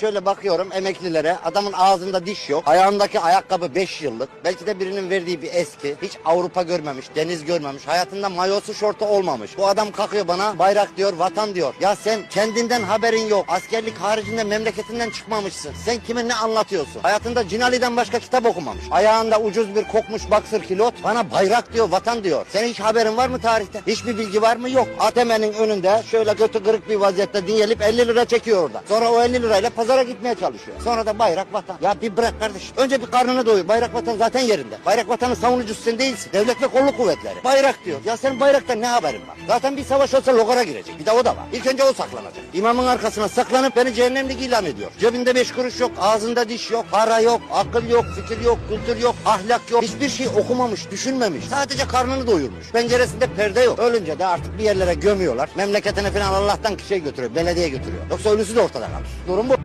Şöyle bakıyorum emeklilere adamın ağzında diş yok. Ayağındaki ayakkabı 5 yıllık. Belki de birinin verdiği bir eski. Hiç Avrupa görmemiş, deniz görmemiş. Hayatında mayosu şortu olmamış. Bu adam kalkıyor bana bayrak diyor, vatan diyor. Ya sen kendinden haberin yok. Askerlik haricinde memleketinden çıkmamışsın. Sen kime ne anlatıyorsun? Hayatında Cinali'den başka kitap okumamış. Ayağında ucuz bir kokmuş baksır kilot. Bana bayrak diyor, vatan diyor. Senin hiç haberin var mı tarihte? Hiçbir bilgi var mı? Yok. ATM'nin önünde şöyle götü kırık bir vaziyette dinyelip 50 lira çekiyor orada. Sonra o 50 lirayla pazara gitmeye çalışıyor. Sonra da bayrak vatan. Ya bir bırak kardeş. Önce bir karnını doyur. Bayrak vatan zaten yerinde. Bayrak vatanın savunucusu sen değilsin. Devlet ve kolluk kuvvetleri. Bayrak diyor. Ya senin bayraktan ne haberin var? Zaten bir savaş olsa logara girecek. Bir de o da var. İlk önce o saklanacak. İmamın arkasına saklanıp beni cehennemlik ilan ediyor. Cebinde beş kuruş yok, ağzında diş yok, para yok, akıl yok, fikir yok, kültür yok, ahlak yok. Hiçbir şey okumamış, düşünmemiş. Sadece karnını doyurmuş. Penceresinde perde yok. Ölünce de artık bir yerlere gömüyorlar. Memleketine falan Allah'tan kişiye götürüyor, belediye götürüyor. Yoksa ölüsü de ortada kalır. Durum bu.